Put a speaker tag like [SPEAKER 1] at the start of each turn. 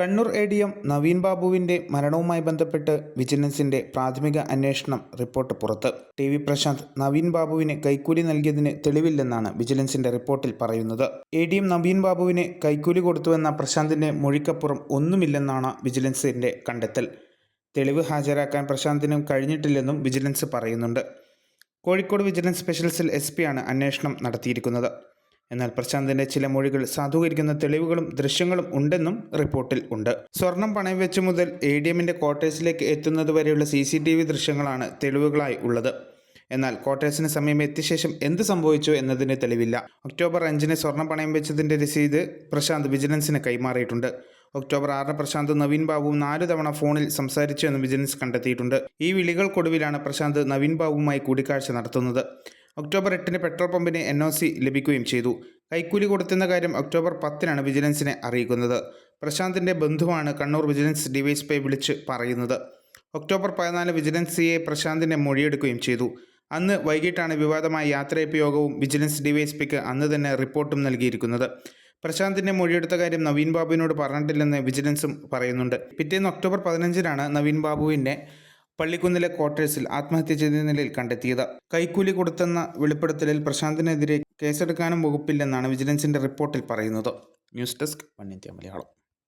[SPEAKER 1] Kannur A D M Naveen ബാബുവിന്റെ മരണവുമായി ബന്ധപ്പെട്ട് വിജിലൻസിന്റെ പ്രാഥമിക അന്വേഷണം റിപ്പോർട്ട് പുറത്ത്. ടി വി പ്രശാന്ത് നവീൻ ബാബുവിന് കൈക്കൂലി നൽകിയതിന് തെളിവില്ലെന്നാണ് വിജിലൻസിന്റെ റിപ്പോർട്ടിൽ പറയുന്നത്. എ ഡി എം നവീൻ ബാബുവിന് കൈക്കൂലി കൊടുത്തുവെന്ന പ്രശാന്തിന്റെ മൊഴിക്കപ്പുറം ഒന്നുമില്ലെന്നാണ് വിജിലൻസിന്റെ കണ്ടെത്തൽ. തെളിവ് ഹാജരാക്കാൻ പ്രശാന്തിനും കഴിഞ്ഞിട്ടില്ലെന്നും വിജിലൻസ് പറയുന്നുണ്ട്. Kozhikode vigilance special cell S പിയാണ് അന്വേഷണം നടത്തിയിരിക്കുന്നത്. എന്നാൽ പ്രശാന്തിന്റെ ചില മൊഴികൾ സാധൂകരിക്കുന്ന തെളിവുകളും ദൃശ്യങ്ങളും ഉണ്ടെന്നും റിപ്പോർട്ടിൽ ഉണ്ട്. സ്വർണം പണയം വെച്ച് മുതൽ എ ഡി എമ്മിന്റെ ക്വാർട്ടേഴ്സിലേക്ക് എത്തുന്നത് വരെയുള്ള സി സി ടി വി ദൃശ്യങ്ങളാണ് തെളിവുകളായി ഉള്ളത്. എന്നാൽ ക്വാർട്ടേഴ്സിന് സമയം എത്തിയ ശേഷം എന്ത് സംഭവിച്ചു എന്നതിന് തെളിവില്ല. ഒക്ടോബർ അഞ്ചിന് സ്വർണം പണയം വെച്ചതിന്റെ രസീത് പ്രശാന്ത് വിജിലൻസിന് കൈമാറിയിട്ടുണ്ട്. ഒക്ടോബർ ആറിന് പ്രശാന്ത് നവീൻ ബാബുവും നാല് തവണ ഫോണിൽ സംസാരിച്ചു എന്ന് വിജിലൻസ് കണ്ടെത്തിയിട്ടുണ്ട്. ഈ വിളികൾക്കൊടുവിലാണ് പ്രശാന്ത് നവീൻ ബാബുവുമായി കൂടിക്കാഴ്ച നടത്തുന്നത്. ഒക്ടോബർ എട്ടിന് പെട്രോൾ പമ്പിന് എൻ ഒ സി ലഭിക്കുകയും ചെയ്തു. കൈക്കൂലി കൊടുത്തെന്ന കാര്യം ഒക്ടോബർ പത്തിനാണ് വിജിലൻസിനെ അറിയിക്കുന്നത്. പ്രശാന്തിന്റെ ബന്ധുവാണ് കണ്ണൂർ വിജിലൻസ് ഡിവൈഎസ്പി വിളിച്ച് പറയുന്നത്. ഒക്ടോബർ പതിനാല് വിജിലൻസ് സിയെ പ്രശാന്തിന്റെ മൊഴിയെടുക്കുകയും ചെയ്തു. അന്ന് വൈകിട്ടാണ് വിവാദമായ യാത്രയപ്പ് യോഗവും വിജിലൻസ് ഡിവൈഎസ്പിക്ക് അന്ന് തന്നെ റിപ്പോർട്ടും നൽകിയിരിക്കുന്നത്. പ്രശാന്തിന്റെ മൊഴിയെടുത്ത കാര്യം നവീൻ ബാബുവിനോട് പറഞ്ഞിട്ടില്ലെന്ന് വിജിലൻസും പറയുന്നുണ്ട്. പിറ്റേന്ന് ഒക്ടോബർ പതിനഞ്ചിനാണ് നവീൻ ബാബുവിനെ പള്ളിക്കുന്നിലെ ക്വാർട്ടേഴ്സിൽ ആത്മഹത്യ ചെയ്ത നിലയിൽ കണ്ടെത്തിയത്. കൈക്കൂലി കൊടുത്തെന്ന വെളിപ്പെടുത്തലിൽ പ്രശാന്തിനെതിരെ കേസെടുക്കാനും വകുപ്പില്ലെന്നാണ് വിജിലൻസിന്റെ റിപ്പോർട്ടിൽ പറയുന്നത്. News desk one India Malayalam.